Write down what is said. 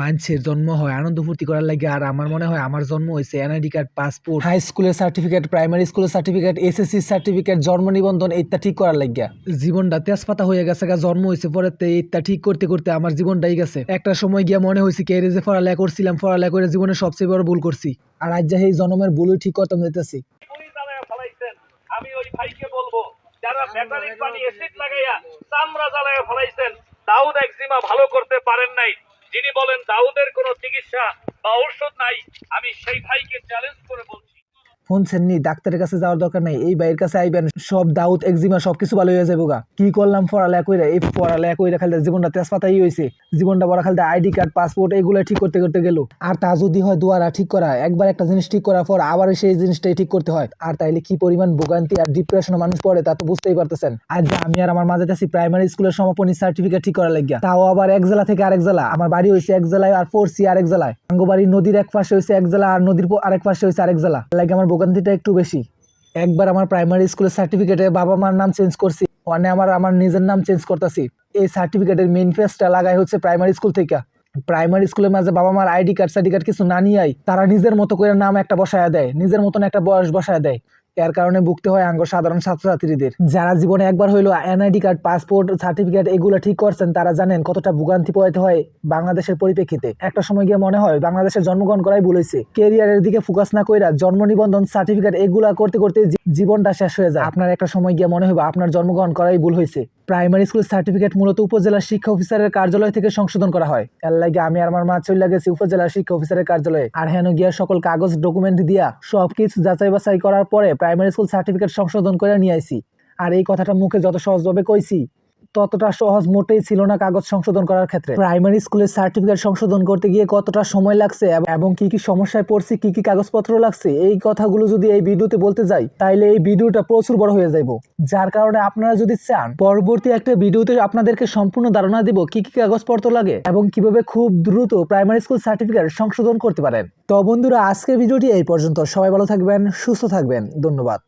মানুষের জন্ম হয় আনন্দ ফুর্তি করার লাগে। আর আমার মনে হয় আমার জন্ম হয়েছে এনআইডি কার্ড পাসপোর্ট হাই স্কুলের সার্টিফিকেট প্রাইমারি স্কুলের সার্টিফিকেট এসএসসি সার্টিফিকেট জন্ম নিবন্ধন ইত্যা ঠিক করার লাগিয়া। জীবনটা তেজপাতা হয়ে গেছে গা জন্ম হয়েছে পরে তে ইত্যা ঠিক করতে করতে আমার জীবনটাই গেছে। একটা সময় গিয়া মনে হয়েছে কে যে পড়ালেখা করছিলাম পড়ালেখা করে জীবনে সবচেয়ে বড় ভুল করছি। আর আজ যে এই জন্মের ভুলই ঠিক করতে যেতেছি পুলিশ জ্বালায়া ফেলাইছেন। আমি ওই ভাইকে বলব যারা ব্যাটারি পানি এসিড লাগাইয়া চামড়া জ্বালায়া ফেলাইছেন দাউদ একজিমা ভালো করতে পারেন নাই। বলেন দাউদের কোন চিকিৎসা বা ঔষধ নাই আমি সেই ভাইকে শুনছেন নি ডাক্তারের কাছে যাওয়ার দরকার নাই, এই বাইরের কাছে আইবেন, সব দাউদ একজিমা সবকিছু ভালো হয়ে যাব গা কি করলাম পড়ালেখা কইরা? এই পড়ালেখা কইরা খালি জীবনটা তেজপাতাই হয়েছে জীবনটা বড় খালি আইডি কার্ড, পাসপোর্ট, এগুলো ঠিক করতে করতে গেল। আর তা যদি হয় দুয়ারা ঠিক করা, একবার একটা জিনিস ঠিক করার পর আবার সেই জিনিসটাই ঠিক করতে হয়। আর তাইলে কি পরিমাণ ভোগান্তি আর ডিপ্রেশনে মানুষ পড়ে তা তো বুঝতেই পারতেছেন। আর যে আমি আর আমার মাঝে আছি প্রাইমারি স্কুলের সমাপনী সার্টিফিকেট ঠিক করা লাগিয়া। তাও আবার এক জেলা থেকে আরেক জেলা। আমার বাড়ি হয়েছে এক জেলায় আর পড়ছি আরেক জেলায়। আঙ্গবাড়ি নদীর এক পাশে হয়েছে এক জেলা আর নদীর আরেক পাশে হয়েছে আরেক জেলা। লাগে আমার ভোগান্তিটা একটু বেশি। একবার আমার প্রাইমারি স্কুলের সার্টিফিকেটে বাবা মার নাম চেঞ্জ করছি মানে আমার আমার নিজের নাম চেঞ্জ করতেছি। এই সার্টিফিকেটের মেন ফেসটা লাগাই হচ্ছে প্রাইমারি স্কুল থেকে। প্রাইমারি স্কুলের মাঝে বাবা মার আইডি কার্ড সাইডি কার্ড কিছু না নিয়েই তারা নিজের মতো করে নাম একটা বসায় দেয়, নিজের মতন একটা বয়স বসায় দেয়। এর কারণে ভুগতে হয় আঙ্গ সাধারণ ছাত্রছাত্রীদের। যারা জীবনে একবার হইল এনআইডি কার্ড, পাসপোর্ট, সার্টিফিকেট, এগুলো ঠিক করছেন, তারা জানেন কতটা ভোগান্তি পোয়াতে হয় বাংলাদেশের পরিপ্রেক্ষিতে। একটা সময় গিয়ে মনে হয় বাংলাদেশের জন্মগ্রহণ করাই হয়েছে কেরিয়ারের দিকে ফোকাস না কইরা জন্ম নিবন্ধন, সার্টিফিকেট এগুলা করতে করতে জীবনটা শেষ হয়ে যায়। আপনার একটা সময় গিয়ে মনে হবে আপনার জন্মগ্রহণ করাই ভুল হয়েছে প্রাইমারি স্কুল সার্টিফিকেট মূলত উপজেলা শিক্ষা অফিসারের কার্যালয় থেকে সংশোধন করা হয়। এর লাগে আমি আর আমার মা চলে গেছি উপজেলা শিক্ষা অফিসারের কার্যালয়ে। আর হেন গিয়া সকল কাগজ ডকুমেন্ট দিয়া সবকিছু যাচাই বাছাই করার পরে প্রাইমারি স্কুল সার্টিফিকেট সংশোধন করে নিয়ে আইছি। আর এই কথাটা মুখে যত সহজভাবে কইছি ততটা সহজ মোটেই ছিল না কাগজ সংশোধন করার ক্ষেত্রে। প্রাইমারি স্কুলের সার্টিফিকেট সংশোধন করতে গিয়ে কতটা সময় লাগছে এবং কি কি সমস্যায় পড়ছি, কি কি কাগজপত্র লাগছে, এই কথাগুলো যদি এই ভিডিওতে বলতে যাই, তাইলে এই ভিডিওটা প্রচুর বড় হয়ে যাইব। যার কারণে আপনারা যদি চান, পরবর্তী একটা ভিডিওতে আপনাদেরকে সম্পূর্ণ ধারণা দিব কি কি কাগজপত্র লাগে এবং কীভাবে খুব দ্রুত প্রাইমারি স্কুল সার্টিফিকেট সংশোধন করতে পারেন। তো বন্ধুরা, আজকের ভিডিওটি এই পর্যন্ত। সবাই ভালো থাকবেন, সুস্থ থাকবেন। ধন্যবাদ।